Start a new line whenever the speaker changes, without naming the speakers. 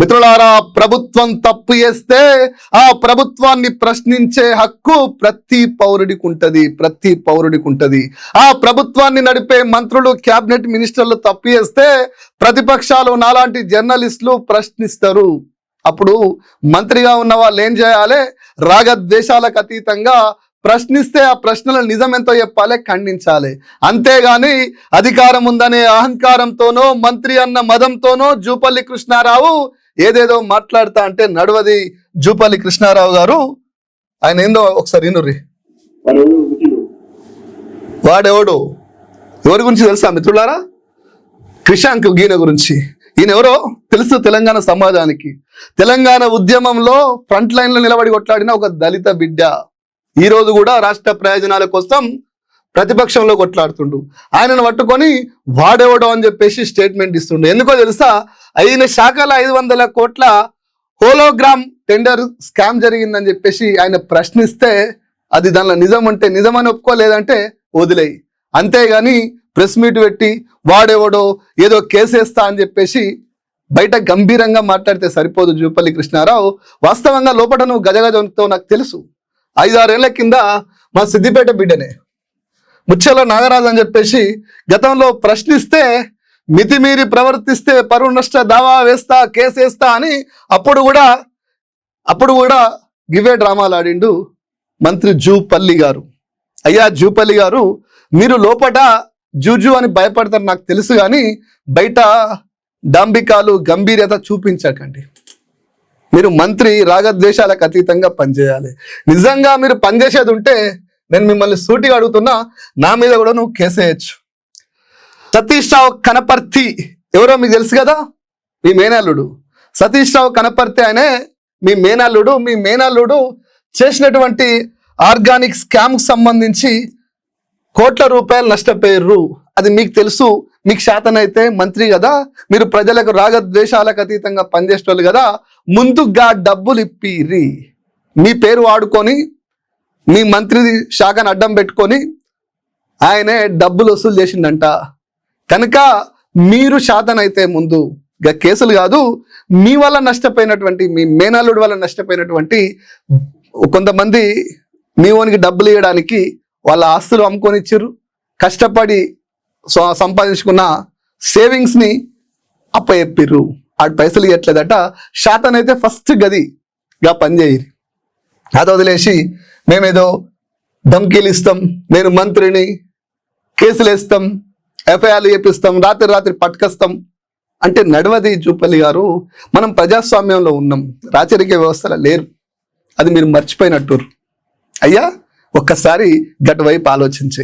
మిత్రులారా ప్రభుత్వం తప్పు చేస్తే ఆ ప్రభుత్వాన్ని ప్రశ్నించే హక్కు ప్రతి పౌరుడికి ఉంటది ప్రతి పౌరుడికి ఉంటది. ఆ ప్రభుత్వాన్ని నడిపే మంత్రులు క్యాబినెట్ మినిస్టర్లు తప్పు చేస్తే ప్రతిపక్షాలు నాలాంటి జర్నలిస్టులు ప్రశ్నిస్తారు. అప్పుడు మంత్రిగా ఉన్న వాళ్ళు ఏం చేయాలి? రాగద్వేషాలకు అతీతంగా ప్రశ్నిస్తే ఆ ప్రశ్నల నిజం ఎంతో చెప్పాలి ఖండించాలి. అంతేగాని అధికారం ఉందనే అహంకారంతోనో మంత్రి అన్న మదంతోనో జూపల్లి కృష్ణారావు ఏదేదో మాట్లాడతా అంటే నడవది జూపల్లి కృష్ణారావు గారు. ఆయన ఏందో ఒకసారి వినుర్రి.
వాడు
వాడెవడు? ఎవరి గురించి తెలుసా మిత్రులారా? క్రిషాంక్ గీన గురించి. ఈయన ఎవరో? తెలుసు తెలంగాణ సమాజానికి. తెలంగాణ ఉద్యమంలో ఫ్రంట్ లైన్లో నిలబడి కొట్లాడిన ఒక దళిత బిడ్డ. ఈ రోజు కూడా రాష్ట్ర ప్రయోజనాల కోసం ప్రతిపక్షంలో కొట్లాడుతుండు. ఆయనను పట్టుకొని వాడెవడో అని చెప్పేసి స్టేట్మెంట్ ఇస్తుండు. ఎందుకో తెలుసా? అయిన శాఖల ఐదు వందల కోట్ల హోలోగ్రామ్ టెండర్ స్కామ్ జరిగిందని చెప్పేసి ఆయన ప్రశ్నిస్తే అది దానిలో నిజం అంటే నిజమని ఒప్పుకోలేదంటే వదిలేయి. అంతేగాని ప్రెస్ మీట్ పెట్టి వాడెవడో ఏదో కేసేస్తా అని చెప్పేసి బయట గంభీరంగా మాట్లాడితే సరిపోదు జూపల్లి కృష్ణారావు. వాస్తవంగా లోపల నువ్వు గజగజంతో నాకు తెలుసు. ఐదారేళ్ళ కింద మా సిద్దిపేట బిడ్డనే. ముచ్చెల నాగరాజు అని చెప్పేసి గతంలో ప్రశ్నిస్తే మితిమీరి ప్రవర్తిస్తే పరువు నష్ట దావా వేస్తా కేసేస్తా అని అప్పుడు కూడా అప్పుడు కూడా గివే డ్రామాలు ఆడిండు మంత్రి జూపల్లి గారు. అయ్యా జూపల్లి గారు మీరు లోపట జూజు అని భయపడతారు నాకు తెలుసు కానీ బయట డాంబికాలు గంభీరత చూపించకండి. మీరు మంత్రి రాగద్వేషాలకు అతీతంగా పనిచేయాలి. నిజంగా మీరు పనిచేసేది ఉంటే నేను మిమ్మల్ని సూటిగా అడుగుతున్నా నా మీద కూడా నువ్వు కేసేయచ్చు సతీష్ రావు కనపర్తి ఎవరో మీకు తెలుసు కదా? మీ మేనల్లుడు. సతీష్ రావు కనపర్తి ఆయనే మీ మేనల్లుడు. మీ మేనల్లుడు చేసినటువంటి ఆర్గానిక్ స్కామ్కి సంబంధించి కోట్ల రూపాయలు నష్టపోయారు అది మీకు తెలుసు. మీకు శాతనైతే మంత్రి కదా. మీరు ప్రజలకు రాగద్వేషాలకు అతీతంగా పనిచేసేవాళ్ళు కదా. ముందుగా డబ్బులు ఇప్పిరి మీ పేరు వాడుకొని మీ మంత్రి శాఖను అడ్డం పెట్టుకొని ఆయనే డబ్బులు వసూలు చేసిండంట. కనుక మీరు శాతనైతే ముందు ఇక కేసులు కాదు మీ వల్ల నష్టపోయినటువంటి మీ మేనల్లుడి వల్ల నష్టపోయినటువంటి కొంతమంది మీ ఓనికి డబ్బులు ఇవ్వడానికి వాళ్ళ ఆస్తులు అమ్ముకొని ఇచ్చారు కష్టపడి సంపాదించుకున్న సేవింగ్స్ని అప్పయెప్పిర్రు అప్పచెప్పిర్రు. ఆ పైసలు ఇవ్వట్లేదట శాతం అయితే ఫస్ట్ గది గా పనిచేయరు. అది వదిలేసి మేమేదో ధమ్కీలు ఇస్తాం నేను మంత్రిని కేసులు వేస్తాం ఎఫ్ఐఆర్లు చేపిస్తాం రాత్రి రాత్రి పట్టుకొస్తాం. అంటే నడవది జూపల్లి గారు మనం ప్రజాస్వామ్యంలో ఉన్నాం రాచరిక వ్యవస్థలో లేరు. అది మీరు మర్చిపోయినట్టు. అయ్యా ఒక్కసారి గటు ఆలోచించి.